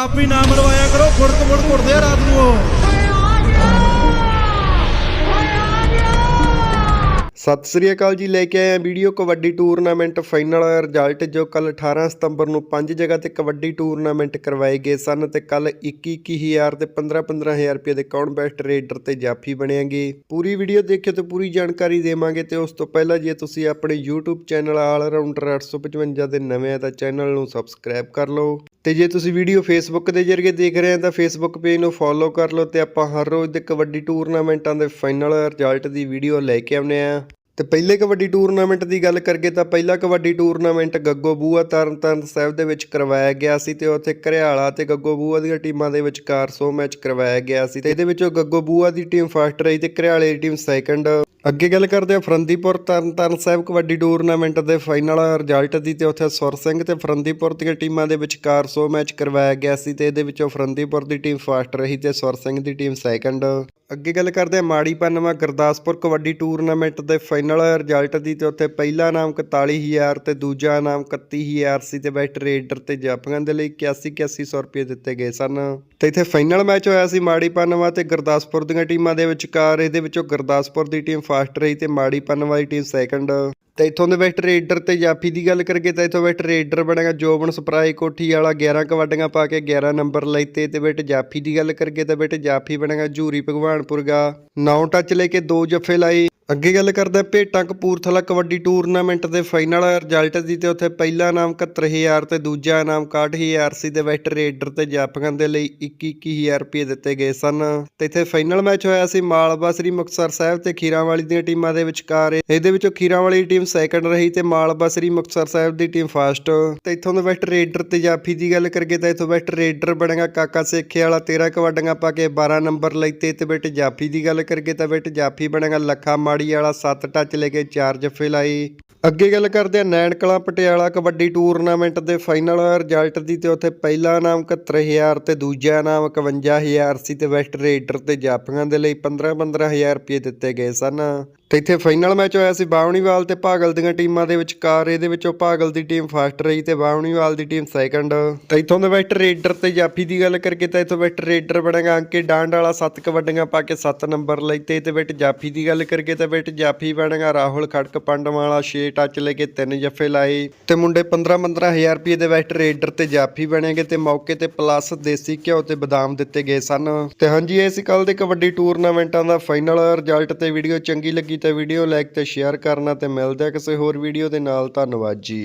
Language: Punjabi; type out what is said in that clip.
ਆਪ ਹੀ ਨਾ ਮਰਵਾਇਆ ਕਰੋ ਫੁੜਕ ਫੁੜ ਘੁੱਟਦੇ ਆ ਰਾਤ ਨੂੰ। ਉਹ ਸਤਿ ਸ੍ਰੀ ਅਕਾਲ ਜੀ, ਲੈ ਕੇ ਆਏ ਹਾਂ video kabaddi tournament final result ਜੋ ਕੱਲ 18 ਸਤੰਬਰ ਨੂੰ ਪੰਜ ਜਗ੍ਹਾ ਤੇ ਕਬੱਡੀ ਟੂਰਨਾਮੈਂਟ ਕਰਵਾਏ ਗਏ ਸਨ ਤੇ ਕੱਲ 21-21000 ਤੇ 15-15000 ਰੁਪਏ ਦੇ ਕੌਣ ਬੈਸਟ ਰੇਡਰ ਤੇ ਜਾਫੀ ਬਣਿਆਗੇ ਪੂਰੀ ਵੀਡੀਓ ਦੇਖਿਓ ਤੇ ਪੂਰੀ ਜਾਣਕਾਰੀ ਦੇਵਾਂਗੇ ਤੇ ਉਸ ਤੋਂ ਪਹਿਲਾਂ ਜੇ ਤੁਸੀਂ ਆਪਣੇ YouTube ਚੈਨਲ ਆਲ ਰਾਉਂਡਰ 855 ਦੇ ਨਵੇਂ ਆ ਤਾਂ ਚੈਨਲ ਨੂੰ ਸਬਸਕ੍ਰਾਈਬ ਕਰ ਲਓ। ਤੇ ਜੇ ਤੁਸੀਂ ਵੀਡੀਓ ਫੇਸਬੁੱਕ ਦੇ ਜ਼ਰੀਏ ਦੇਖ ਰਹੇ ਹੋ ਤਾਂ ਫੇਸਬੁੱਕ ਪੇਜ ਨੂੰ ਫੋਲੋ ਕਰ ਲਓ ਤੇ ਆਪਾਂ ਹਰ ਰੋਜ਼ ਦੇ ਕਬੱਡੀ ਟੂਰਨਾਮੈਂਟਾਂ ਦੇ ਫਾਈਨਲ ਰਿਜ਼ਲਟ ਦੀ ਵੀਡੀਓ ਲੈ ਕੇ ਆਉਂਦੇ ਆ ਤੇ ਪਹਿਲੇ ਕਬੱਡੀ ਟੂਰਨਾਮੈਂਟ ਦੀ ਗੱਲ ਕਰੀਏ ਤਾਂ ਪਹਿਲਾ ਕਬੱਡੀ ਟੂਰਨਾਮੈਂਟ ਗੱਗੋ ਬੂਆ ਤਰਨਤਾਰਨ ਸਾਹਿਬ ਦੇ ਵਿੱਚ ਕਰਵਾਇਆ ਗਿਆ ਸੀ ਤੇ ਉੱਥੇ ਘਰਿਆਲਾ ਤੇ ਗੱਗੋ ਬੂਆ ਦੀਆਂ ਟੀਮਾਂ ਦੇ ਵਿਚਕਾਰ 100 ਮੈਚ ਕਰਵਾਇਆ ਗਿਆ ਸੀ ਤੇ ਇਹਦੇ ਵਿੱਚੋਂ ਗੱਗੋ ਬੂਆ ਦੀ ਟੀਮ ਫਸਟ ਰਹੀ ਤੇ ਘਰਿਆਲੇ ਦੀ ਟੀਮ ਸੈਕੰਡ। ਅੱਗੇ ਗੱਲ ਕਰਦੇ ਆ ਫਰੰਦੀਪੁਰ ਤਰਨਤਾਰਨ ਸਾਹਿਬ ਕਬੱਡੀ ਟੂਰਨਾਮੈਂਟ ਦੇ ਫਾਈਨਲ ਰਿਜ਼ਲਟ ਦੀ ਤੇ ਉੱਥੇ ਸੁਰ ਸਿੰਘ ਤੇ ਫਰੰਦੀਪੁਰ ਦੀਆਂ ਟੀਮਾਂ ਦੇ ਵਿਚਕਾਰ 100 ਮੈਚ ਕਰਵਾਇਆ ਗਿਆ ਸੀ ਤੇ ਇਹਦੇ ਵਿੱਚੋਂ ਫਰੰਦੀਪੁਰ ਦੀ ਟੀਮ ਫਸਟ ਰਹੀ ਤੇ ਸੁਰ ਸਿੰਘ ਦੀ ਟੀਮ ਸੈਕੰਡ। ਅੱਗੇ ਗੱਲ ਕਰਦੇ ਹਾਂ ਮਾੜੀ ਪੰਨਵਾ ਗੁਰਦਾਸਪੁਰ ਕਬੱਡੀ ਟੂਰਨਾਮੈਂਟ ਦੇ ਫਾਈਨਲ ਰਿਜ਼ਲਟ ਦੀ ਤੇ ਉੱਥੇ ਪਹਿਲਾ ਨਾਮ 41000 ਤੇ ਦੂਜਾ ਨਾਮ 31000 ਸੀ ਤੇ ਬੈਸਟ ਰੇਡਰ ਤੇ ਜਾਫੀਆਂ ਦੇ ਲਈ 81 8100 ਰੁਪਏ ਦਿੱਤੇ ਗਏ ਸਨ। ਤੇ ਇੱਥੇ ਫਾਈਨਲ ਮੈਚ ਹੋਇਆ ਸੀ ਮਾੜੀ ਪੰਨਵਾ ਤੇ ਗੁਰਦਾਸਪੁਰ ਦੀਆਂ ਟੀਮਾਂ ਦੇ ਵਿਚਕਾਰ। ਇਹਦੇ ਵਿੱਚੋਂ ਗੁਰਦਾਸਪੁਰ ਦੀ ਟੀਮ ਫਸਟ ਰਹੀ ਤੇ ਮਾੜੀ ਪੰਨਵਾ ਦੀ ਟੀਮ ਸੈਕੰਡ। ਤੇ ਇੱਥੋਂ ਦੇ ਵਿੱਚ ਟਰੇਡਰ ਤੇ ਜਾਫੀ ਦੀ ਗੱਲ ਕਰੀਏ ਤਾਂ ਇੱਥੋਂ ਬੈਸਟ ਟਰੇਡਰ ਬਣੇਗਾ ਜੋਬਨ ਸਪਰਾਈ ਕੋਠੀ ਵਾਲਾ 11 ਕਵਾਡੀਆਂ ਪਾ ਕੇ 11 ਨੰਬਰ ਲੈਤੇ ਤੇ ਬੇਟ ਜਾਫੀ ਦੀ ਗੱਲ ਕਰੀਏ ਤਾਂ ਬੇਟ ਜਾਫੀ ਬਣੇਗਾ ਜੂਰੀ ਭਗਵਾਨਪੁਰ ਗਾ 9 ਟੱਚ ਲੈ ਕੇ ਦੋ ਜੱਫੇ ਲਾਏ। ਅੱਗੇ ਗੱਲ ਕਰਦਾ ਭੇਟਾਂ ਕਪੂਰਥਲਾ ਕਬੱਡੀ ਟੂਰਨਾਮੈਂਟ ਦੇ ਫਾਈਨਲ ਰਿਜ਼ਲਟ ਦੀ ਤੇ ਉੱਥੇ ਪਹਿਲਾ ਨਾਮ 71000 ਤੇ ਦੂਜਾ ਨਾਮ 61000 ਸੀ ਤੇ ਵੈਸਟ ਰੇਡਰ ਤੇ ਜਾਫੀਆਂ ਦੇ ਲਈ 21000 ਰੁਪਏ ਦਿੱਤੇ ਗਏ ਸਨ। ਤੇ ਇੱਥੇ ਫਾਈਨਲ ਮੈਚ ਹੋਇਆ ਸੀ ਮਾਲਵਾ ਸ੍ਰੀ ਮੁਕਤਸਰ ਸਾਹਿਬ ਤੇ ਖੀਰਾਵਾਲੀ ਦੀਆਂ ਟੀਮਾਂ ਦੇ ਵਿਚਕਾਰ। ਇਹਦੇ ਵਿੱਚੋਂ ਖੀਰਾਵਾਲੀ ਟੀਮ ਸੈਕੰਡ ਰਹੀ ਤੇ ਮਾਲਵਾ ਸ੍ਰੀ ਮੁਕਤਸਰ ਸਾਹਿਬ ਦੀ ਟੀਮ ਫਸਟ ਤੇ ਇੱਥੋਂ ਦੇ ਵੈਸਟ ਰੇਡਰ ਤੇ ਜਾਫੀ ਦੀ ਗੱਲ ਕਰੀਏ ਤਾਂ ਇੱਥੋਂ ਬੈਸਟ ਰੇਡਰ ਬਣੇਗਾ ਕਾਕਾ ਸੇਖੇ ਵਾਲਾ 13 ਕਬੱਡੀਆਂ ਪਾ ਕੇ 12 ਨੰਬਰ ਲਈ ਤੇ ਬੇਟ ਜਾਫੀ ਦੀ ਗੱਲ ਕਰੀਏ ਤਾਂ ਬੇਟ ਜਾਫੀ ਬਣੇਗਾ ਲੱਖਾ ਮਾੜੀ ਵਾਲਾ 7 ਟੱਚ ਲੈ ਕੇ 4 ਜੱਫੇ ਲਾਈ ਅੱਗੇ ਗੱਲ ਕਰਦੇ ਆ ਨੈਣ ਕਲਾਂ ਪਟਿਆਲਾ ਕਬੱਡੀ ਟੂਰਨਾਮੈਂਟ ਦੇ ਫਾਈਨਲ ਰਿਜ਼ਲਟ ਦੀ ਤੇ ਉੱਥੇ ਪਹਿਲਾ ਨਾਮ 71000 ਤੇ ਦੂਜਾ ਨਾਮ 51000 ਸੀ ਤੇ ਵੈਸਟ ਰੇਡਰ ਤੇ ਜਾਫੀਆਂ ਦੇ ਲਈ 15 15000 ਰੁਪਏ ਦਿੱਤੇ ਗਏ ਸਨ। ਤੇ ਇੱਥੇ ਫਾਈਨਲ ਮੈਚ ਹੋਇਆ ਸੀ ਬਾਵਣੀਵਾਲ ਤੇ ਭਾਗਲ ਦੀਆਂ ਟੀਮਾਂ ਦੇ ਵਿਚਕਾਰ। ਇਹਦੇ ਵਿੱਚੋਂ ਭਾਗਲ ਦੀ ਟੀਮ ਫਸਟ ਰਹੀ ਤੇ ਬਾਵਣੀਵਾਲ ਦੀ ਟੀਮ ਸੈਕੰਡ ਤੇ ਇੱਥੋਂ ਦੇ ਵੈਸਟ ਰੇਡਰ ਤੇ ਜਾਫੀ ਦੀ ਗੱਲ ਕਰਕੇ ਤਾਂ ਇੱਥੋਂ ਬੈਸਟ ਰੇਡਰ ਬਣੇਗਾ ਅੰਕੇ ਡਾਂਡ ਵਾਲਾ 7 ਕਬੱਡੀਆਂ ਪਾ ਕੇ 7 ਨੰਬਰ ਲੈਤੇ ਤੇ ਬੇਟ ਜਾਫੀ ਦੀ ਗੱਲ ਕਰਕੇ ਤਾਂ ਬੇਟ ਜਾਫੀ ਬਣੇਗਾ ਰਾਹੁਲ ਖੜਕ ਪੰਡਮ ਵਾਲਾ 6 ਟੱਚ ਲੈ ਕੇ 3 ਜੱਫੇ ਲਾਏ। ਤੇ ਮੁੰਡੇ 15 15000 ਰੁਪਏ ਦੇ ਵੈਸਟ ਰੇਡਰ ਤੇ ਜਾਫੀ ਬਣੇਗੇ ਤੇ ਮੌਕੇ ਤੇ ਪਲੱਸ ਦੇਸੀ ਘਿਓ ਤੇ ਬਦਾਮ ਦਿੱਤੇ ਗਏ ਸਨ। ਤੇ ਹਾਂਜੀ, ਇਹ ਸੀ ਕੱਲ ਦੇ ਕਬੱਡੀ ਟੂਰਨਾਮੈਂਟਾਂ ਦਾ ਫਾਈਨਲ ਰਿਜ਼ਲਟ ਤੇ ਵੀਡੀਓ ਚੰਗੀ ਲੱਗੀ ਤਾਂ ਵੀਡੀਓ ਲਾਈਕ ਤੇ ਸ਼ੇਅਰ ਕਰਨਾ ਤੇ ਮਿਲਦੇ ਆ ਕਿਸੇ ਹੋਰ ਵੀਡੀਓ ਦੇ ਨਾਲ। ਧੰਨਵਾਦ ਜੀ।